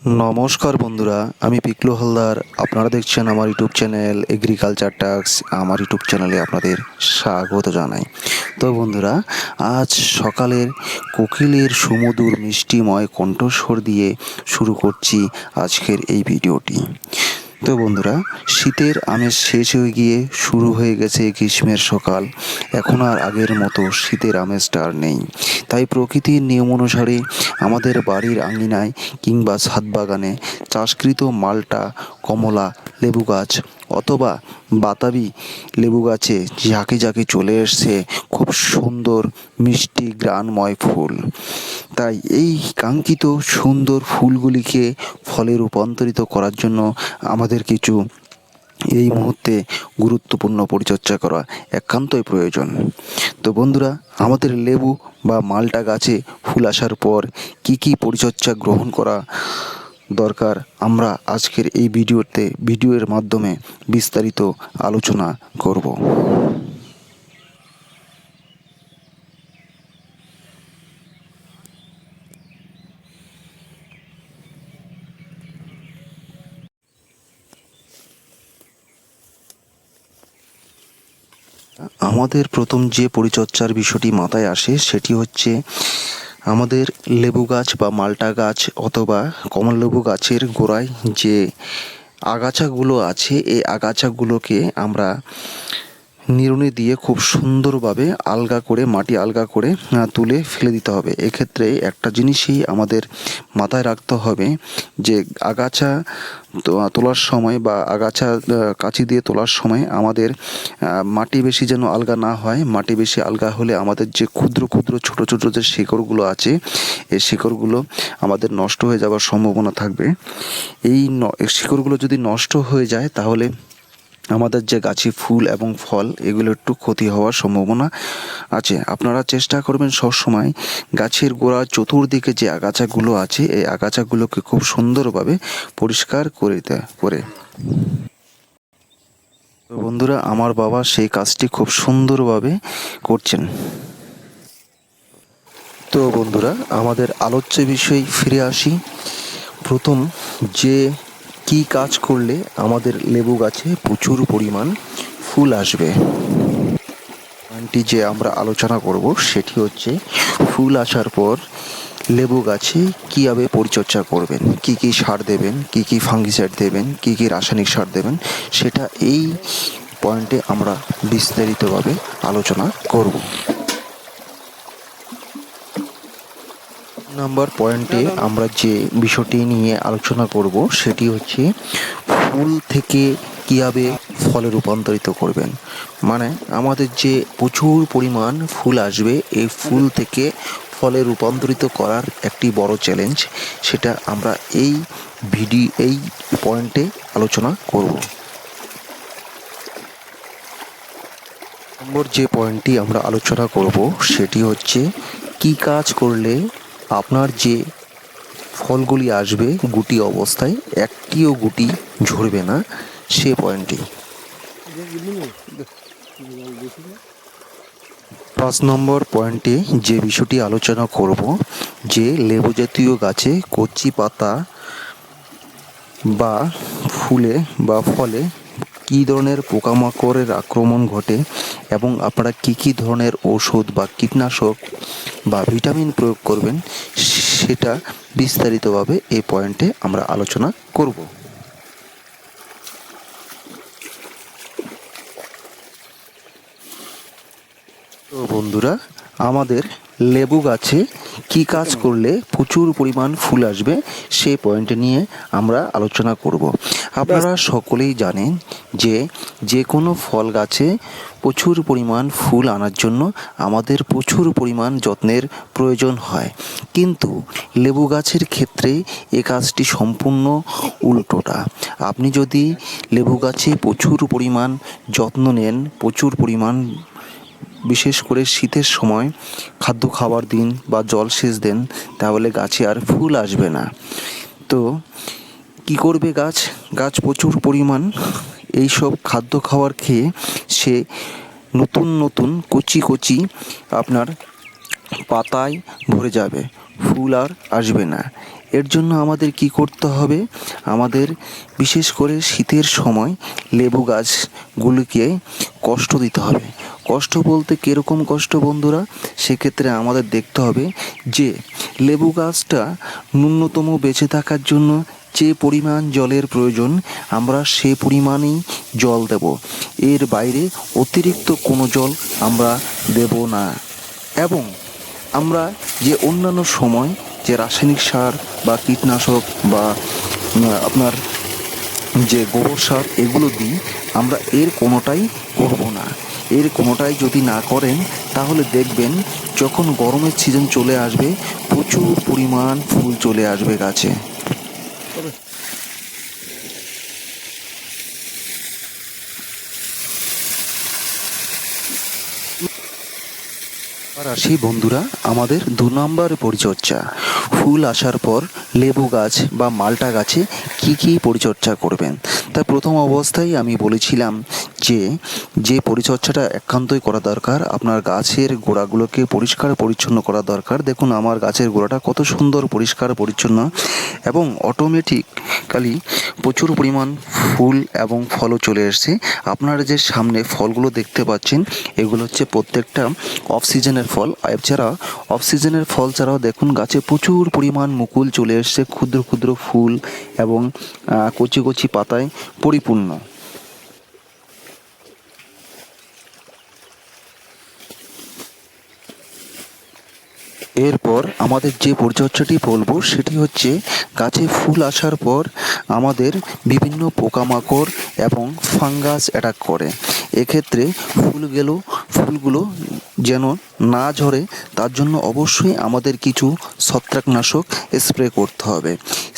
নমস্কার বন্ধুরা, আমি পিকলু হালদার। আপনারা দেখছেন আমার ইউটিউব চ্যানেল এগ্রিকালচার টাক্স আমার ইউটিউব চ্যানেলে আপনাদের স্বাগত জানাই। তো বন্ধুরা, আজ সকালের কোকিলের সুমধুর মিষ্টিময় কণ্ঠস্বর দিয়ে শুরু করছি আজকের এই ভিডিওটি। তো বন্ধুরা, শীতের আমেজ শেষ হয়ে গিয়ে শুরু হয়ে গেছে গ্রীষ্মের সকাল। এখন আর আগের মতো শীতের আমেজটা আর নেই। তাই প্রকৃতির নিয়ম অনুসারে আমাদের বাড়ির আঙিনায় কিংবা ছাদ বাগানে চাষকৃত মালটা, কমলা লেবু গাছ অথবা বাতাবি লেবু গাছে ঝাঁকে ঝাঁকে চলে এসছে সুন্দর মিষ্টি গ্রানময় ফুল। তাই এই কাঙ্ক্ষিত সুন্দর ফুলগুলিকে ফলে রূপান্তরিত করার জন্য আমাদের কিছু এই মুহূর্তে গুরুত্বপূর্ণ পরিচর্যা করা একান্তই প্রয়োজন। তো বন্ধুরা, আমাদের লেবু বা মালটা গাছে ফুল আসার পর কি কি পরিচর্যা গ্রহণ করা দরকার আমরা আজকের এই ভিডিওতে, ভিডিওর মাধ্যমে বিস্তারিত আলোচনা করব। আমাদের প্রথম যে পরিচর্যার বিষয়টি মাথায় আসে সেটি হচ্ছে আমাদের লেবু গাছ বা মালটা গাছ অথবা কমলালেবু গাছের গোড়ায় যে আগাছাগুলো আছে, এই আগাছাগুলোকে আমরা নিড়ুনি দিয়ে খুব সুন্দরভাবে আলগা করে, মাটি আলগা করে তুলে ফেলে দিতে হবে। এক্ষেত্রে একটা জিনিসই আমাদের মাথায় রাখতে হবে যে আগাছা তোলার সময় বা আগাছা কাঁচি দিয়ে তোলার সময় আমাদের মাটি বেশি যেন আলগা না হয়, মাটি বেশি আলগা হলে আমাদের যে ক্ষুদ্র ক্ষুদ্র, ছোট ছোট যে শিকড়গুলো আছে এই শিকড়গুলো আমাদের নষ্ট হয়ে যাওয়ার সম্ভাবনা থাকবে। এই শিকড়গুলো যদি নষ্ট হয়ে যায় তাহলে আমাদের যে গাছে ফুল এবং ফল, এগুলো একটু ক্ষতি হওয়ার সম্ভাবনা আছে। আপনারা চেষ্টা করবেন সবসময় গাছের গোড়া চতুর্দিকে যে আগাছাগুলো আছে, এই আগাছাগুলোকে খুব সুন্দরভাবে পরিষ্কার করে করে। তো বন্ধুরা, আমার বাবা সেই কাজটি খুব সুন্দরভাবে করছেন। তো বন্ধুরা, আমাদের আলোচ্য বিষয় ফিরে আসি। প্রথম, যে কি কাজ করলে আমাদের লেবু গাছে প্রচুর পরিমাণ ফুল আসবে? পয়েন্টটি যে আমরা আলোচনা করব সেটি হচ্ছে ফুল আসার পর লেবু গাছে কীভাবে পরিচর্যা করবেন? কি কি সার দেবেন? কি কি ফাঙ্গিসাইড দেবেন? কি কি রাসায়নিক সার দেবেন? সেটা এই পয়েন্টে আমরা বিস্তারিতভাবে আলোচনা করব। নাম্বার পয়েন্টে আমরা যে বিষয়টি নিয়ে আলোচনা করব, সেটি হচ্ছে ফুল থেকে কীভাবে ফলে রূপান্তরিত করবেন। মানে আমাদের যে প্রচুর পরিমাণ ফুল আসবে, এই ফুল থেকে ফলে রূপান্তরিত করার একটি বড় চ্যালেঞ্জ সেটা আমরা এই ভিডিও এই পয়েন্টে আলোচনা করব। নম্বর যে পয়েন্টটি আমরা আলোচনা করব, সেটি হচ্ছে কি কাজ করলে আপনার যে ফলগুলি আসবে গুটি অবস্থায়, একটিও গুটি ঝরবে না সে পয়েন্টটি পাঁচ নম্বর পয়েন্টে যে বিষয়টি আলোচনা করব, যে লেবু জাতীয় গাছে কচি পাতা বা ফুলে বা ফলে কী ধরনের পোকামাকড়ের আক্রমণ ঘটে এবং আপনারা কী কী ধরনের ওষুধ বা কীটনাশক বা ভিটামিন প্রয়োগ করবেন, সেটা বিস্তারিতভাবে এই পয়েন্টে আমরা আলোচনা করব। তো বন্ধুরা, আমাদের লেবু গাছে কি কাজ করলে প্রচুর পরিমাণ ফুল আসবে সেই পয়েন্ট নিয়ে আমরা আলোচনা করব। আপনারা সকলেই জানেন যে যে কোনো ফল গাছে প্রচুর পরিমাণ ফুল আনার জন্য আমাদের প্রচুর পরিমাণ যত্নের প্রয়োজন হয়। কিন্তু লেবু গাছের ক্ষেত্রে এ কাজটি সম্পূর্ণ উল্টোটা। আপনি যদি লেবু গাছে প্রচুর পরিমাণ যত্ন নেন প্রচুর পরিমাণ বিশেষ করে শীতের সময় খাদ্য খাবার দিন বা জল সেচ দেন, তাহলে গাছে আর ফুল আসবে না। তো কি করবে গাছ? গাছ প্রচুর পরিমাণ। এইসব খাদ্য খাবার খেয়ে সে নতুন নতুন কচি কচি আপনার পাতায় ভরে যাবে। ফুল আর আসবে না। এর জন্য আমাদের কি করতে হবে? আমাদের বিশেষ করে শীতের সময় লেবু গাছগুলিকে কষ্ট দিতে হবে। কষ্ট বলতে কীরকম কষ্ট বন্ধুরা? সেক্ষেত্রে আমাদের দেখতে হবে যে লেবু গাছটা ন্যূনতম বেঁচে থাকার জন্য যে পরিমাণ জলের প্রয়োজন, আমরা সে পরিমাণেই জল দেব। এর বাইরে অতিরিক্ত কোনো জল আমরা দেব না। এবং আমরা যে অন্যান্য সময় যে রাসায়নিক সার বা কীটনাশক বা আপনার যে গোবর সার এগুলো দিই, আমরা এর কোনোটাই করব না। এর কোনোটাই যদি না করেন, তাহলে দেখবেন যখন গরমের সিজন চলে আসবে, প্রচুর পরিমাণ ফুল চলে আসবে গাছে। আর আসি বন্ধুরা আমাদের দু নম্বর পরিচর্যা। ফুল আসার পর লেবু গাছ বা মালটা গাছে কি কি পরিচর্যা করবেন? তা প্রথম অবস্থায় আমি বলেছিলাম যে যে পরিচর্যাটা একান্তই করা দরকার, আপনার গাছের গোড়াগুলোকে পরিষ্কার পরিচ্ছন্ন করা দরকার। দেখুন, আমার গাছের গোড়াটা কত সুন্দর পরিষ্কার পরিচ্ছন্ন এবং অটোমেটিক্যালি প্রচুর পরিমাণ ফুল এবং ফলও চলে এসছে। আপনারা যে সামনে ফলগুলো দেখতে পাচ্ছেন, এগুলো হচ্ছে প্রত্যেকটা অফ সিজনের ফল। এছাড়া অফ সিজনের ফল ছাড়াও দেখুন, গাছে প্রচুর পরিমাণ মুকুল চলে এসছে ক্ষুদ্র ক্ষুদ্র ফুল এবং কচি কচি পাতায় পরিপূর্ণ। এরপর আমাদের যে পরিচর্যাটি বলব সেটি হচ্ছে, গাছে ফুল আসার পর আমাদের বিভিন্ন পোকামাকড় এবং ফাঙ্গাস অ্যাটাক করে। এক্ষেত্রে ফুল ফুলগুলো ফুলগুলো যেন না ঝরে তার জন্য অবশ্যই আমাদের কিছু ছত্রাকনাশক স্প্রে করতে হবে।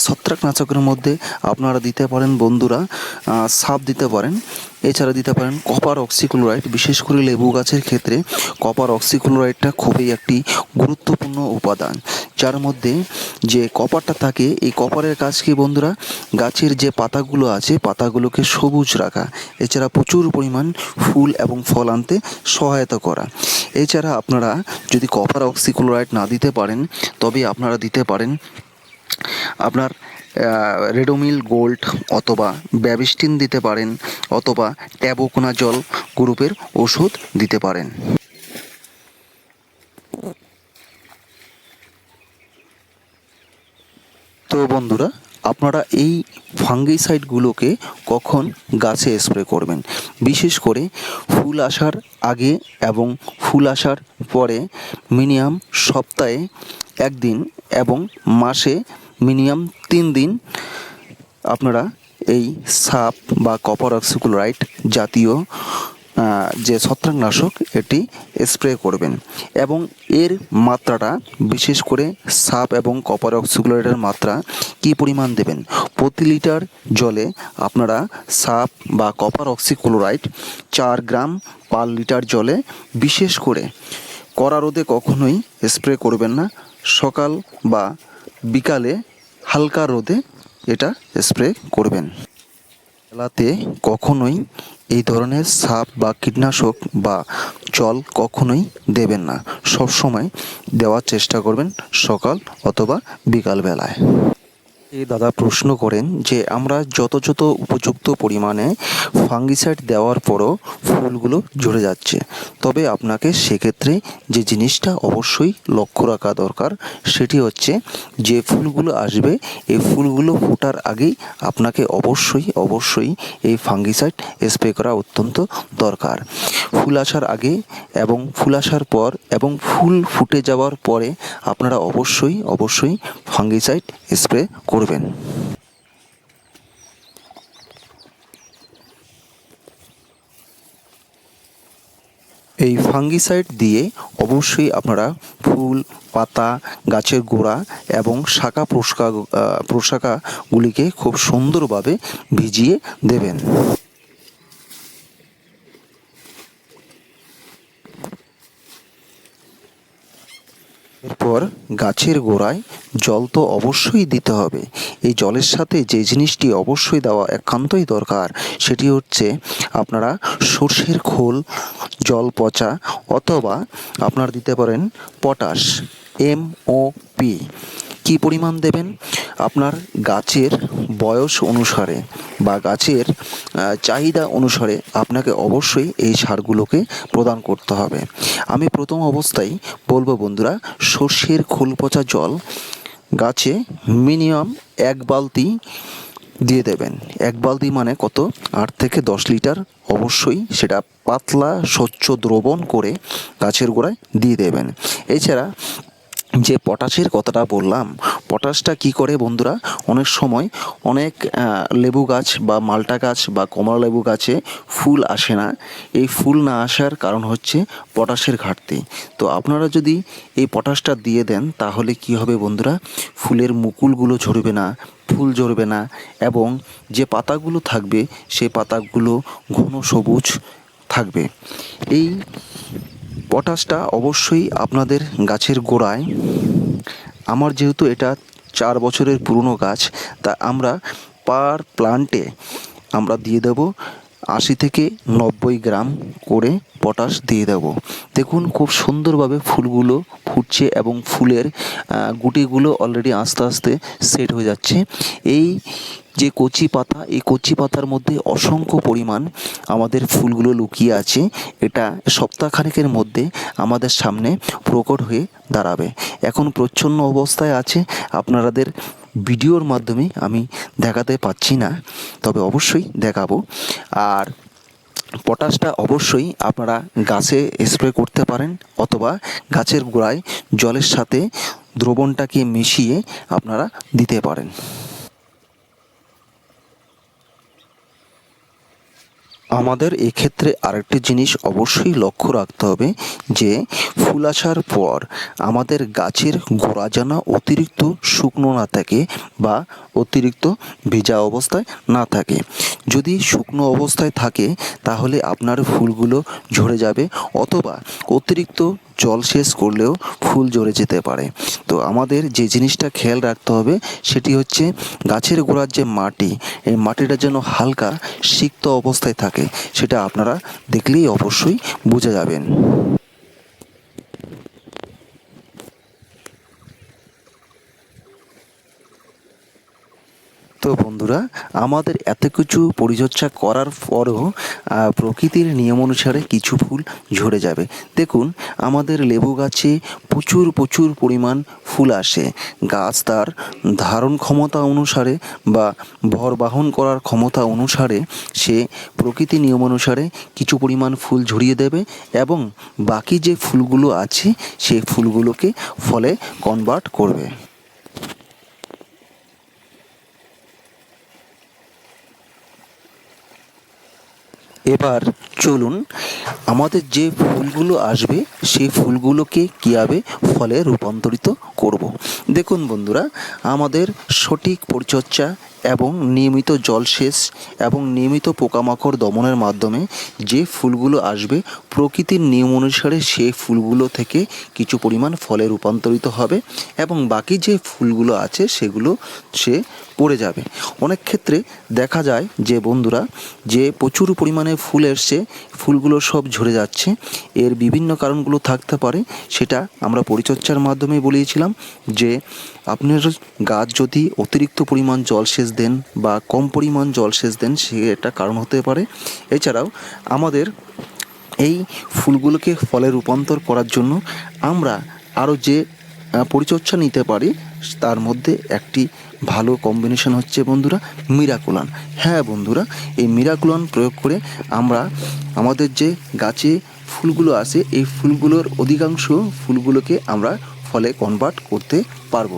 ছত্রাকনাশকের মধ্যে আপনারা দিতে পারেন বন্ধুরা সাপ দিতে পারেন, এছাড়া দিতে পারেন কপার অক্সিক্লোরাইড, বিশেষ করে লেবু গাছের ক্ষেত্রে কপার অক্সিক্লোরাইডটা খুবই একটি গুরুত্বপূর্ণ উপাদান, যার মধ্যে যে কপারটা থাকে, এই কপারের কাজ কি বন্ধুরা? গাছের যে পাতাগুলো আছে, পাতাগুলোকে সবুজ রাখা, এছাড়া প্রচুর পরিমাণ ফুল এবং ফল আনতে সহায়তা করা। এছাড়া আপনারা যদি কপার অক্সিক্লোরাইড না দিতে পারেন, তবে আপনারা দিতে পারেন আপনার রেডোমিল গোল্ড অথবা ব্যাবিস্টিন দিতে পারেন অথবা ট্যাবোকোনা জল গ্রুপের ওষুধ দিতে পারেন। তো বন্ধুরা আপনারা এই ফাঙ্গিসাইডগুলোকে কখন গাছে স্প্রে করবেন? বিশেষ করে ফুল আসার আগে এবং ফুল আসার পরে মিনিমাম সপ্তাহে একদিন এবং মাসে মিনিমাম তিন দিন আপনারা এই সাপ বা কপার অক্সিক্লোরাইড জাতীয় যে ছত্রাকনাশক, এটি স্প্রে করবেন। এবং এর মাত্রাটা, বিশেষ করে সাপ এবং কপার অক্সিক্লোরাইডের মাত্রা, কি পরিমাণ দেবেন? প্রতি লিটার জলে আপনারা সাপ বা কপার অক্সিক্লোরাইড চার গ্রাম পার লিটার জলে, বিশেষ করে কড়া রোদে কখনোই স্প্রে করবেন না। সকাল বা বিকালে হালকা রোদে এটা স্প্রে করবেন। বেলাতে কখনোই এই ধরনের সাপ বা কীটনাশক বা জল কখনোই দেবেন না। সবসময় দেওয়ার চেষ্টা করবেন সকাল অথবা বিকাল এই দাদা প্রশ্ন করেন যে, আমরা যত যত উপযুক্ত পরিমাণে ফাঙ্গিসাইড দেওয়ার পরও ফুলগুলো ঝরে যাচ্ছে। তবে আপনাকে সেক্ষেত্রে যে জিনিসটা অবশ্যই লক্ষ্য রাখা দরকার, সেটি হচ্ছে যে ফুলগুলো আসবে, এই ফুলগুলো ফোটার আগেই আপনাকে অবশ্যই অবশ্যই এই ফাঙ্গিসাইড স্প্রে করা অত্যন্ত দরকার। ফুল আসার আগে এবং ফুল আসার পর এবং ফুল ফুটে যাওয়ার পরে আপনারা অবশ্যই অবশ্যই ফাঙ্গিসাইড স্প্রে করবেন। এই ফাঙ্গিসাইড দিয়ে অবশ্যই আপনারা ফুল, পাতা, গাছের গোড়া এবং শাখা প্রশাখা প্রশাখাগুলিকে খুব সুন্দরভাবে ভিজিয়ে দেবেন। এরপর গাছের গোড়ায় জল তো অবশ্যই দিতে হবে। এই জলের সাথে যে জিনিসটি অবশ্যই দেওয়া একান্তই দরকার, সেটি হচ্ছে আপনারা সর্ষের খোল, জল পচা অথবা আপনারা দিতে পারেন পটাশ এম ও পি কি পরিমাণ দেবেন? আপনার গাছের বয়স অনুসারে বা গাছের চাহিদা অনুসারে আপনাকে অবশ্যই এই সারগুলোকে প্রদান করতে হবে। আমি প্রথম অবস্থায় বলব বন্ধুরা, সর্ষের খোল পচা জল গাছে মিনিমাম এক বালতি দিয়ে দেবেন। এক বালতি মানে কত? আট থেকে দশ লিটার। অবশ্যই সেটা পাতলা, স্বচ্ছ দ্রবণ করে গাছের গোড়ায় দিয়ে দেবেন। এছাড়া যে পটাশের কথাটা বললাম, পটাশটা কি করে বন্ধুরা? অনেক সময় অনেক লেবু গাছ বা মালটা গাছ বা কমলা লেবু গাছে ফুল আসে না। এই ফুল না আসার কারণ হচ্ছে পটাশের ঘাটতি। তো আপনারা যদি এই পটাশটা দিয়ে দেন, তাহলে কি হবে বন্ধুরা? ফুলের মুকুলগুলো ঝরবে না, ফুল ঝরবে না এবং যে পাতাগুলো থাকবে সেই পাতাগুলো ঘন সবুজ থাকবে। এই পটাশটা অবশ্যই আপনাদের গাছের গোড়ায়। আমার যেহেতু এটা চার বছরের পুরনো গাছ, তা আমরা পার প্লান্টে আমরা দিয়ে দেব। আশি থেকে নব্বই গ্রাম করে পটাশ দিয়ে দেব। দেখুন খুব সুন্দরভাবে ফুলগুলো ফুটছে এবং ফুলের গুটিগুলো অলরেডি আস্তে আস্তে সেট হয়ে যাচ্ছে। এই যে কচি পাতা, এই কচি পাতার মধ্যে অসংখ্য পরিমাণ আমাদের ফুলগুলো লুকিয়ে আছে। এটা সপ্তাহখানেকের মধ্যে আমাদের সামনে প্রকট হয়ে দাঁড়াবে। এখন প্রচ্ছন্ন অবস্থায় আছে। আপনাদের ভিডিওর মাধ্যমে আমি দেখাতে পাচ্ছি না, তবে অবশ্যই দেখাবো। আর পটাশটা অবশ্যই আপনারা গাছে স্প্রে করতে পারেন অথবা গাছের গোড়ায় জলের সাথে দ্রবণটাকে মিশিয়ে আপনারা দিতে পারেন। আমাদের এক্ষেত্রে আরেকটি জিনিস অবশ্যই লক্ষ্য রাখতে হবে যে ফুল আসার পর আমাদের গাছের গোড়া যেন অতিরিক্ত শুকনো না থাকে বা অতিরিক্ত ভেজা অবস্থায় না থাকে। যদি শুকনো অবস্থায় থাকে তাহলে আপনার ফুলগুলো ঝরে যাবে অথবা অতিরিক্ত জল শেষ করলেও ফুল ঝরে যেতে পারে। তো আমাদের যে জিনিসটা খেয়াল রাখতে হবে সেটি হচ্ছে গাছের গোড়ার যে মাটি, এই মাটিটা যেন হালকা সিক্ত অবস্থায় থাকে, সেটা আপনারা দেখলেই অবশ্যই বুঝে যাবেন। তো বন্ধুরা, আমাদের এত কিছু পরিচর্যা করার পরও প্রকৃতির নিয়ম অনুসারে কিছু ফুল ঝরে যাবে। দেখুন, আমাদের লেবু গাছে প্রচুর প্রচুর পরিমাণ ফুল আসে। গাছ তার ধারণ ক্ষমতা অনুসারে বা ভর বাহন করার ক্ষমতা অনুসারে সে প্রকৃতি নিয়ম অনুসারে কিছু পরিমাণ ফুল ঝরিয়ে দেবে এবং বাকি যে ফুলগুলো আছে সেই ফুলগুলোকে ফলে কনভার্ট করবে। এবার চলুন, আমাদের যে ফুলগুলো আসবে, সেই ফুলগুলোকে কীভাবে ফলে রূপান্তরিত করব। দেখুন বন্ধুরা, আমাদের সঠিক পরিচর্যা এবং নিয়মিত জলসেচ এবং নিয়মিত পোকামাকড় দমনের মাধ্যমে যে ফুলগুলো আসবে, প্রকৃতির নিয়ম অনুসারে সেই ফুলগুলো থেকে কিছু পরিমাণ ফলে রূপান্তরিত হবে এবং বাকি যে ফুলগুলো আছে সেগুলো সে পড়ে যাবে। অনেক ক্ষেত্রে দেখা যায় যে বন্ধুরা, যে প্রচুর পরিমাণে ফুল এসছে, ফুলগুলো সব ঝরে যাচ্ছে। এর বিভিন্ন কারণগুলো থাকতে পারে, সেটা আমরা পরিচর্যার মাধ্যমে বলিয়েছিলাম যে আপনার গাছ যদি অতিরিক্ত পরিমাণ জলসেচ দেন বা কম পরিমাণ জলসেচ দেন, সে একটা কারণ হতে পারে। এছাড়াও আমাদের এই ফুলগুলোকে ফলে রূপান্তর করার জন্য আমরা আরও যে পরিচর্যা নিতে পারি, তার মধ্যে একটি ভালো কম্বিনেশন হচ্ছে বন্ধুরা মিরাকুলান। হ্যাঁ বন্ধুরা, এই মিরাকুলান প্রয়োগ করে আমরা আমাদের যে গাছে ফুলগুলো আসে এই ফুলগুলোর অধিকাংশ ফুলগুলোকে আমরা ফলে কনভার্ট করতে পারব।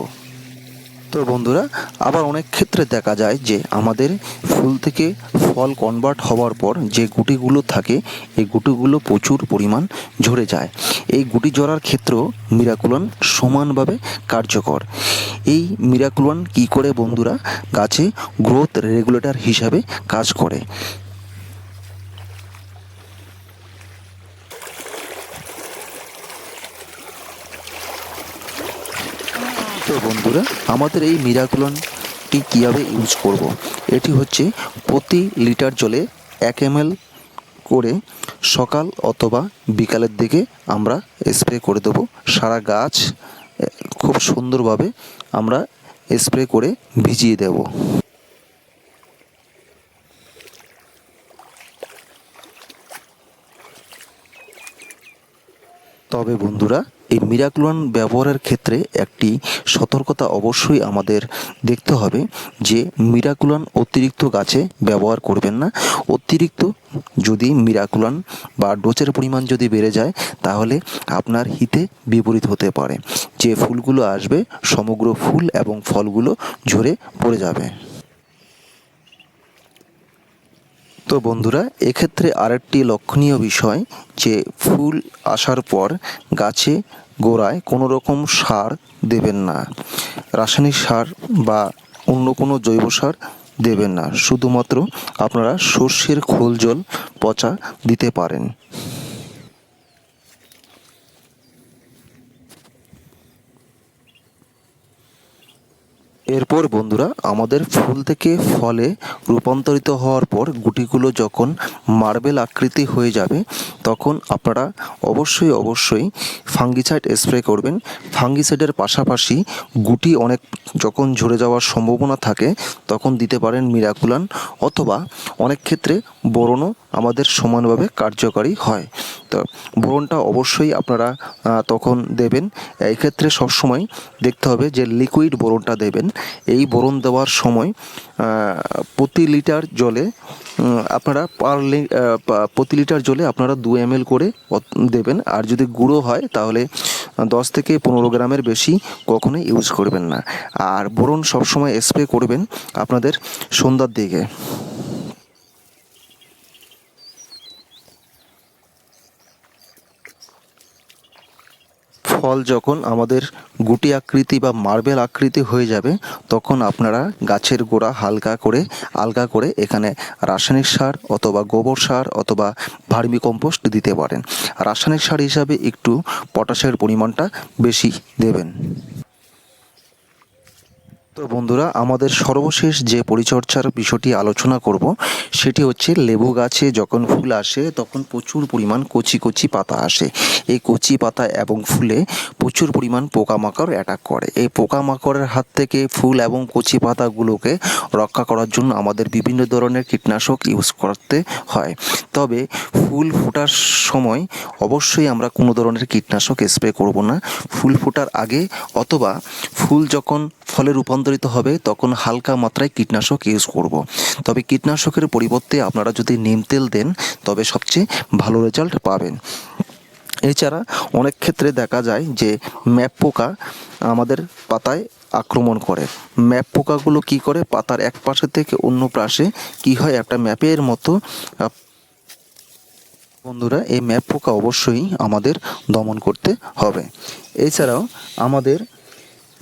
তো বন্ধুরা, আবার অনেক ক্ষেত্রে দেখা যায় যে আমাদের ফুল থেকে ফল কনভার্ট হওয়ার পর যে গুটিগুলো থাকে, এই গুটিগুলো প্রচুর পরিমাণ ঝরে যায়। এই গুটি ঝরার ক্ষেত্রেও মিরাকুলন সমানভাবে কার্যকর। এই মিরাকুলন কি করে বন্ধুরা? গাছে গ্রোথ রেগুলেটর হিসাবে কাজ করে। তো বন্ধুরা, আমাদের এই মিরাকুলনটি কীভাবে ইউজ করব। এটি হচ্ছে প্রতি লিটার জলে এক এম করে সকাল অথবা বিকালের দিকে আমরা স্প্রে করে দেবো সারা গাছ খুব সুন্দরভাবে আমরা স্প্রে করে ভিজিয়ে দেব তবে বন্ধুরা এই মিরাক্লোন ব্যবহারের ক্ষেত্রে একটি সতর্কতা অবশ্যই আমাদের দেখতে হবে যে মিরাকুলান অতিরিক্ত গাছে ব্যবহার করবেন না। অতিরিক্ত যদি মিরাকুলান বা ডোজের পরিমাণ যদি বেড়ে যায়, তাহলে আপনার হিতে বিপরীত হতে পারে। যে ফুলগুলো আসবে, সমগ্র ফুল এবং ফলগুলো ঝরে পড়ে যাবে। তো বন্ধুরা, এক্ষেত্রে আরেকটি লক্ষণীয় বিষয় যে ফুল আসার পর গাছে গোড়ায় কোনো রকম সার দেবেন না। রাসায়নিক সার বা অন্য কোনো জৈব সার দেবেন না। শুধুমাত্র আপনারা সর্ষের খোল জল পচা দিতে পারেন। এরপর বন্ধুরা আমাদের ফুল থেকে ফলে রূপান্তরিত হওয়ার পর গুটিগুলো যখন মার্বেল আকৃতি হয়ে যাবে, তখন আপনারা অবশ্যই অবশ্যই ফাঙ্গিসাইড স্প্রে করবেন। ফাঙ্গিসাইডের পাশাপাশি গুটি অনেক যখন ঝরে যাওয়ার সম্ভাবনা থাকে, তখন দিতে পারেন মিরাকুলান অথবা অনেক ক্ষেত্রে বোরনও আমাদের সমানভাবে কার্যকারী হয়। তো বোরনটা অবশ্যই আপনারা তখন দেবেন। এই ক্ষেত্রে সবসময় দেখতে হবে যে লিকুইড বোরনটা দেবেন। এই বোরন দেওয়ার সময় প্রতি লিটার জলে আপনারা পার প্রতি লিটার জলে আপনারা দু এম করে দেবেন। আর যদি গুঁড়ো হয়, তাহলে দশ থেকে পনেরো গ্রামের বেশি কখনোই ইউজ করবেন না। আর বোরন সবসময় স্প্রে করবেন আপনাদের সন্ধ্যার দিকে। ফল যখন আমাদের গুটি আকৃতি বা মার্বেল আকৃতি হয়ে যাবে, তখন আপনারা গাছের গোড়া হালকা করে, আলগা করে এখানে রাসায়নিক সার অথবা গোবর সার অথবা ভার্মি কম্পোস্ট দিতে পারেন। রাসায়নিক সার হিসাবে একটু পটাশের পরিমাণটা বেশি দেবেন। তো বন্ধুরা, আমাদের সর্বশেষ যে পরিচর্যার বিষয়টি আলোচনা করব, সেটি হচ্ছে লেবু গাছে যখন ফুল আসে, তখন প্রচুর পরিমাণ কচি কচি পাতা আসে। এই কচি পাতা এবং ফুলে প্রচুর পরিমাণ পোকামাকড় অ্যাটাক করে। এই পোকামাকড়ের হাত থেকে ফুল এবং কচি পাতাগুলোকে রক্ষা করার জন্য আমাদের বিভিন্ন ধরনের কীটনাশক ইউজ করতে হয়। তবে ফুল ফোটার সময় অবশ্যই আমরা কোনো ধরনের কীটনাশক স্প্রে করব না। ফুল ফোটার আগে অথবা ফুল যখন ফলে রূপান্তরিত হবে, তখন হালকা মাত্রায় কীটনাশক ইউজ করব। তবে কীটনাশকের পরিবর্তে আপনারা যদি নিম তেল দেন, তবে সবচেয়ে ভালো রেজাল্ট পাবেন। এছাড়া অনেক ক্ষেত্রে দেখা যায় যে ম্যাপ পোকা আমাদের পাতায় আক্রমণ করে। ম্যাপ পোকাগুলো কি করে? পাতার এক পাশে থেকে অন্য পাশে কি হয়? একটা ম্যাপের মতো বন্ধুরা, এই ম্যাপ পোকা অবশ্যই আমাদের দমন করতে হবে। এছাড়াও আমাদের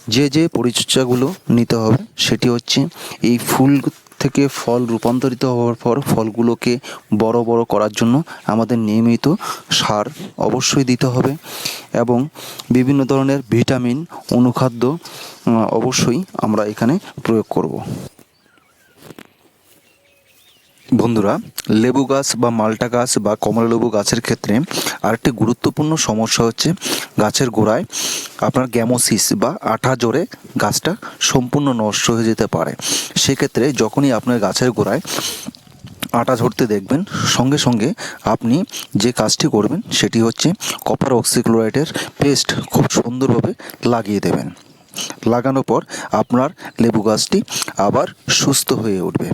যে যে পরিচর্যাগুলো নিতে হবে, সেটি হচ্ছে এই ফুল থেকে ফল রূপান্তরিত হওয়ার পর ফলগুলোকে বড় বড় করার জন্য আমাদের নিয়মিত সার অবশ্যই দিতে হবে এবং বিভিন্ন ধরনের ভিটামিন, অনুখাদ্য অবশ্যই আমরা এখানে প্রয়োগ করব। বন্ধুরা, লেবু গাছ বা মালটা গাছ বা কমলা লেবু গাছের ক্ষেত্রে আরেকটি গুরুত্বপূর্ণ সমস্যা হচ্ছে গাছের গোড়ায় আপনার গ্যামোসিস বা আঠা জোরে গাছটা সম্পূর্ণ নষ্ট হয়ে যেতে পারে। সেক্ষেত্রে যখনই আপনার গাছের গোড়ায় আটা ঝরতে দেখবেন, সঙ্গে সঙ্গে আপনি যে কাজটি করবেন সেটি হচ্ছে কপার অক্সিক্লোরাইডের পেস্ট খুব সুন্দরভাবে লাগিয়ে দেবেন। লাগানোর পর আপনার লেবু গাছটি আবার সুস্থ হয়ে উঠবে।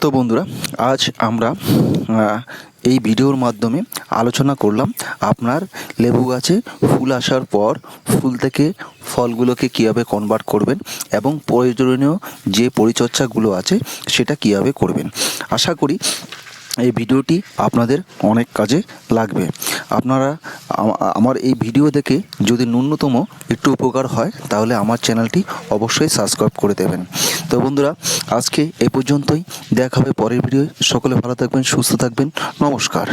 তো বন্ধুরা, আজ আমরা এই ভিডিওর মাধ্যমে আলোচনা করলাম আপনার লেবু গাছে ফুল আসার পর ফুল থেকে ফলগুলোকে কীভাবে কনভার্ট করবেন এবং প্রয়োজনীয় যে পরিচর্যাগুলো আছে সেটা কীভাবে করবেন। আশা করি এই ভিডিওটি আপনাদের অনেক কাজে লাগবে। আপনারা আমার এই ভিডিও দেখে যদি ন্যূনতম একটু উপকার হয়, তাহলে আমার চ্যানেলটি অবশ্যই সাবস্ক্রাইব করে দেবেন। তো বন্ধুরা, আজকে এ পর্যন্তই। দেখা হবে পরের ভিডিও সকলে ভালো থাকবেন, সুস্থ থাকবেন। নমস্কার।